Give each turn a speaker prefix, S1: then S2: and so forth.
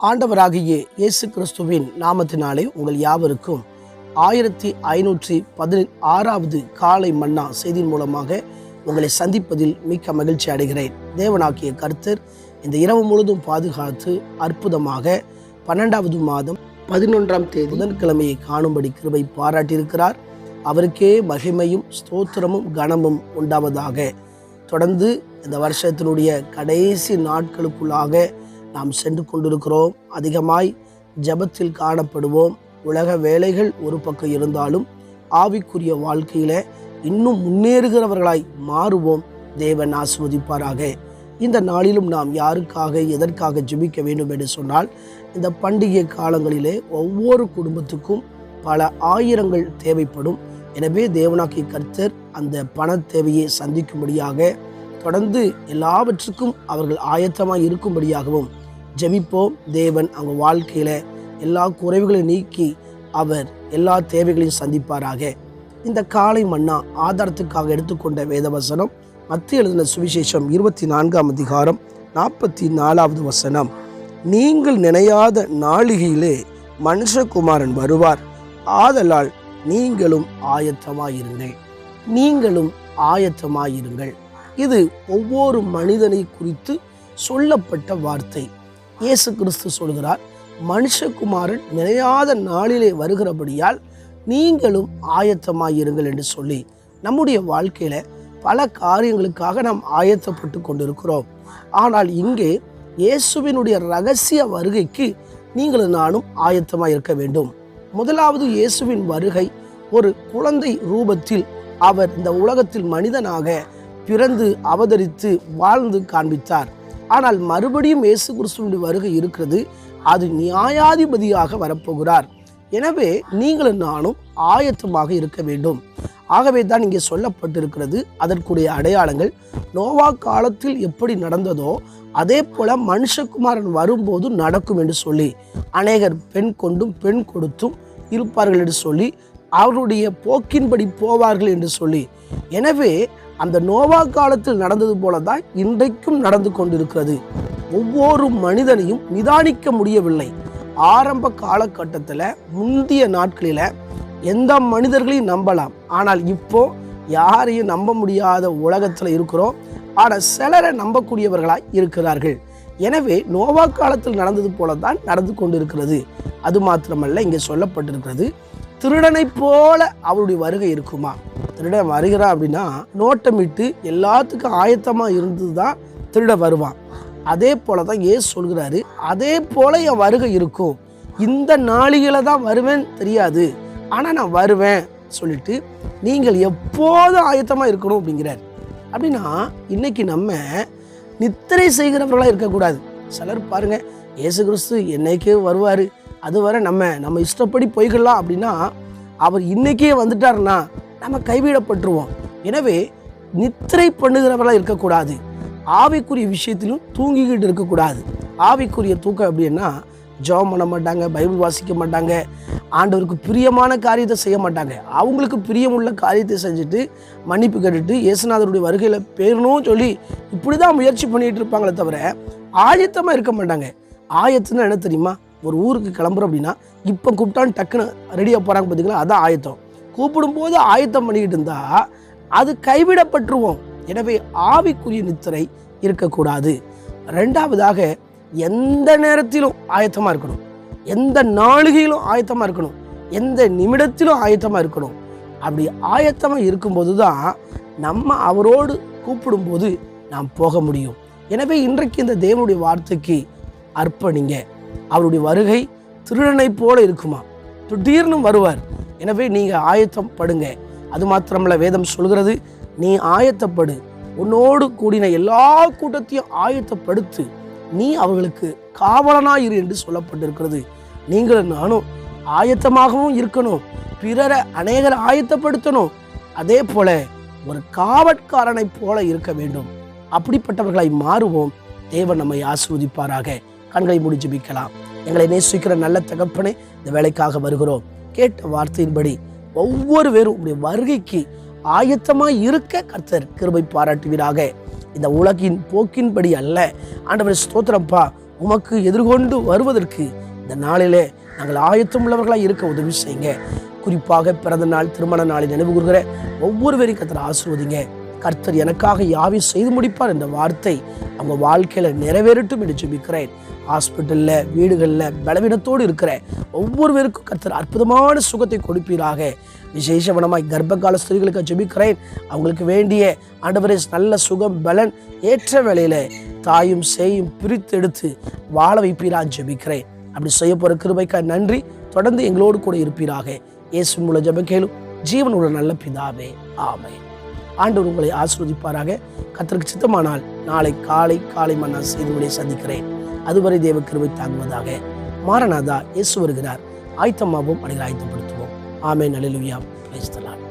S1: ஆண்டவராகிய இயேசு கிறிஸ்துவின் நாமத்தினாலே உங்கள் யாவருக்கும் ஆயிரத்தி ஐநூற்றி பதினெ ஆறாவது காலை மன்னா செய்தியின் மூலமாக உங்களை சந்திப்பதில் மிக்க மகிழ்ச்சி அடைகிறேன். தேவனாக்கிய கர்த்தர் இந்த இரவு முழுதும் பாதுகாத்து அற்புதமாக பன்னெண்டாவது மாதம் பதினொன்றாம் தேதி புதன்கிழமையை காணும்படி கிருபை பாராட்டியிருக்கிறார். அவருக்கே மகிமையும் ஸ்தோத்திரமும் கனமும் உண்டாவதாக. தொடர்ந்து இந்த வருஷத்தினுடைய கடைசி நாட்களுக்குள்ளாக நாம் சென்று கொண்டிருக்கிறோம். அதிகமாய் ஜெபத்தில் காணப்படுவோம். உலக வேலைகள் ஒரு பக்கம் இருந்தாலும் ஆவிக்குரிய வாழ்க்கையில இன்னும் முன்னேறுகிறவர்களாய் மாறுவோம். தேவன் ஆஸ்வதிப்பாராக இந்த நாளிலும் நாம் யாருக்காக எதற்காக ஜெபிக்க வேண்டும் என்று சொன்னால் இந்த பண்டிகை காலங்களிலே ஒவ்வொரு குடும்பத்துக்கும் பல ஆயிரங்கள் தேவைப்படும். எனவே தேவனாக்கிய கர்த்தர் அந்த பண தேவையை சந்திக்கும்படியாக தொடர்ந்து எல்லாவற்றுக்கும் அவர்கள் ஆயத்தமாக இருக்கும்படியாகவும் ஜெபிப்போம் தேவன் அவங்க வாழ்க்கையில் எல்லா குறைவுகளையும் நீக்கி அவர் எல்லா தேவைகளையும் சந்திப்பாராக. இந்த காலை மன்னா ஆதாரத்துக்காக எடுத்துக்கொண்ட வேதவசனம் மத்திய எழுதின சுவிசேஷம் இருபத்தி நான்காம் அதிகாரம் நாற்பத்தி நாலாவது வசனம். நீங்கள் நினையாத நாளிகையிலே மனுஷகுமாரன் வருவார். ஆதலால் நீங்களும் ஆயத்தமாயிருங்கள். நீங்களும் ஆயத்தமாயிருங்கள். இது ஒவ்வொரு மனிதனை குறித்து சொல்லப்பட்ட வார்த்தை. இயேசு கிறிஸ்து சொல்கிறார் மனுஷகுமாரன் நிலையாத நாளிலே வருகிறபடியால் நீங்களும் ஆயத்தமாயிருங்கள் என்று சொல்லி நம்முடைய வாழ்க்கையில் பல காரியங்களுக்காக நாம் ஆயத்தப்பட்டு கொண்டிருக்கிறோம். ஆனால் இங்கே இயேசுவினுடைய ரகசிய வருகைக்கு நீங்களும் நானும் ஆயத்தமாக இருக்க வேண்டும். முதலாவது இயேசுவின் வருகை ஒரு குழந்தை ரூபத்தில் அவர் இந்த உலகத்தில் மனிதனாக பிறந்து அவதரித்து வாழ்ந்து காண்பித்தார். ஆனால் மறுபடியும் இயேசு கிறிஸ்துவனுடைய வருகை இருக்கிறது அது நியாயாதிபதியாக வரப்போகிறார். எனவே நீங்களும் நானும் ஆயத்தமாக இருக்க வேண்டும். ஆகவே தான் இங்கே சொல்லப்பட்டிருக்கிறது அதற்குரிய அடையாளங்கள் நோவா காலத்தில் எப்படி நடந்ததோ அதே போல மனுஷகுமாரன் வரும்போது நடக்கும் என்று சொல்லி அநேகர் பெண் கொண்டும் பெண் கொடுத்தும் இருப்பார்கள் என்று சொல்லி அவருடைய போக்கின்படி போவார்கள் என்று சொல்லி. எனவே அந்த நோவா காலத்தில் நடந்தது போல தான் இன்றைக்கும் நடந்து கொண்டிருக்கிறது. ஒவ்வொரு மனிதனையும் நிதானிக்க முடியவில்லை. ஆரம்ப காலகட்டத்தில் முந்தைய நாட்களில் எந்த மனிதர்களையும் நம்பலாம். ஆனால் இப்போ யாரையும் நம்ப முடியாத உலகத்தில் இருக்கிறோம். ஆனால் சிலரை நம்பக்கூடியவர்களாய் இருக்கிறார்கள். எனவே நோவா காலத்தில் நடந்தது போல தான் நடந்து கொண்டிருக்கிறது. அது மாத்திரமல்ல இங்கே சொல்லப்பட்டிருக்கிறது திருடனை போல அவருடைய வருகை இருக்குமா? திருடன் வருகிறான் அப்படின்னா நோட்டமிட்டு எல்லாத்துக்கும் ஆயத்தமாக இருந்து தான் திருட வருவான். அதே போல தான் ஏசு சொல்கிறாரு அதே போல என் வருகை இருக்கும். இந்த நாளிகளை தான் வருவேன் தெரியாது. ஆனால் நான் வருவேன் சொல்லிட்டு நீங்கள் எப்போதும் ஆயத்தமாக இருக்கணும்? அப்படிங்கிறார். அப்படின்னா இன்னைக்கு நம்ம நித்திரை செய்கிறவர்களாக இருக்கக்கூடாது. சிலர் பாருங்க இயேசு கிறிஸ்து என்னைக்கே வருவார். அதுவரை நம்ம நம்ம இஷ்டப்படி போய்க்கலாம் அப்படின்னா அவர் இன்றைக்கே வந்துட்டாருன்னா நம்ம கைவிடப்பட்டுருவோம். எனவே நித்திரை பண்ணுகிறவர்களாக இருக்கக்கூடாது. ஆவிக்குரிய விஷயத்திலும் தூங்கிக்கிட்டு இருக்கக்கூடாது. ஆவிக்குரிய தூக்கம் எப்படின்னா ஜெபம் பண்ண மாட்டாங்க பைபிள் வாசிக்க மாட்டாங்க ஆண்டவருக்கு பிரியமான காரியத்தை செய்ய மாட்டாங்க. அவங்களுக்கு பிரியமுள்ள காரியத்தை செஞ்சுட்டு மன்னிப்பு கேட்டுட்டு இயேசுநாதருடைய வருகையில் பேரணும் சொல்லி இப்படி தான் முயற்சி பண்ணிகிட்டு இருப்பாங்களே தவிர ஆயத்தமாக இருக்க மாட்டாங்க. ஆயத்துன்னா என்ன தெரியுமா? ஒரு ஊருக்கு கிளம்புறோம் அப்படின்னா இப்போ கூப்பிட்டான்னு டக்குன்னு ரெடியாக போகிறாங்க பார்த்தீங்களா அதான் ஆயத்தம். கூப்பிடும்போது ஆயத்தம் பண்ணிக்கிட்டு இருந்தா அது கைவிடப்பட்டுருவோம். எனவே ஆவிக்குரிய நித்திரை இருக்கக்கூடாது. ரெண்டாவதாக எந்த நேரத்திலும் ஆயத்தமாக இருக்கணும். எந்த நாளிகையிலும் ஆயத்தமாக இருக்கணும். எந்த நிமிடத்திலும் ஆயத்தமாக இருக்கணும். அப்படி ஆயத்தமாக இருக்கும்போது தான் நம்ம அவரோடு கூப்பிடும்போது நாம் போக முடியும். எனவே இன்றைக்கு இந்த தேவனுடைய வார்த்தைக்கு அர்ப்பணிங்க. அவருடைய வருகை திருடனை போல இருக்குமா? திடீர்னு வருவார். எனவே நீங்கள் ஆயத்தம் படுங்க அது மாத்திரமல்ல வேதம் சொல்கிறது நீ ஆயத்தப்படு. உன்னோடு கூடின எல்லா கூட்டத்தையும் ஆயத்தப்படுத்து. நீ அவர்களுக்கு காவலனாயிரு என்று சொல்லப்பட்டிருக்கிறது. நீங்களும் நானும் ஆயத்தமாகவும் இருக்கணும். பிறரை அநேகரை ஆயத்தப்படுத்தணும். அதே போல ஒரு காவற்காரனை போல இருக்க வேண்டும். அப்படிப்பட்டவர்களை மாறுவோம். தேவன் நம்மை ஆசிர்வதிப்பாராக. கண்களை முடிஞ்சு ஜெபிக்கலாம். எங்களை நேசிக்கிற நல்ல தகப்பனே இந்த வேலைக்காக வருகிறோம். கேட்ட வார்த்தையின்படி ஒவ்வொரு பேரும் உடைய வருகைக்கு ஆயத்தமாக இருக்க கர்த்தர் கிருபை பாராட்டுவீராக. இந்த உலகின் போக்கின்படி அல்ல. ஆண்டவர் ஸ்தோத்திரப்பா உமக்கு எதிர்கொண்டு வருவதற்கு இந்த நாளிலே நாங்கள் ஆயத்தம் உள்ளவர்களாக இருக்க உதவி செய்யுங்க. குறிப்பாக பிறந்த நாள் திருமண நாளை நினைவு கூறுகிற ஒவ்வொருவரையும் கர்த்தர் ஆசிர்வதிங்க. கர்த்தர் எனக்காக யாவை செய்து முடிப்பார் என்ற வார்த்தை அவங்க வாழ்க்கையில நிறைவேறட்டும் என்று ஜெபிக்கிறேன். ஹாஸ்பிட்டலில் வீடுகளில் பலவீனத்தோடு இருக்கிற ஒவ்வொருவருக்கும் கத்தர் அற்புதமான சுகத்தை கொடுப்பீராக. விசேஷவனமாய் கர்ப்பகால ஸ்திரீகளுக்கு ஜெபிக்கிறேன். அவங்களுக்கு வேண்டிய ஆண்டவரே நல்ல சுகம் பலன் ஏற்ற வேலையில் தாயும் சேயும் பிரித்து எடுத்து வாழ வைப்பீரா ஜெபிக்கிறேன். அப்படி செய்ய போகிற கிருபைக்கா நன்றி. தொடர்ந்து எங்களோடு கூட இருப்பீராக. இயேசு மூல ஜீவன் உள்ள நல்ல பிதாவே ஆமை ஆண்டவர் உங்களை ஆசிர்வதிப்பாராக. கத்தருக்கு சித்தமானால் நாளை காலை காலை மன்னா செய்திகளை சந்திக்கிறேன். அதுவரை தேவ கிருவை தாங்குவதாக மாரநாதா இயேசு வருகிறார். ஆயத்தமாகவும் அனைவரும் ஆயத்தப்படுத்துவோம் ஆமே நலிலுவியா கிரைஸ்தலான்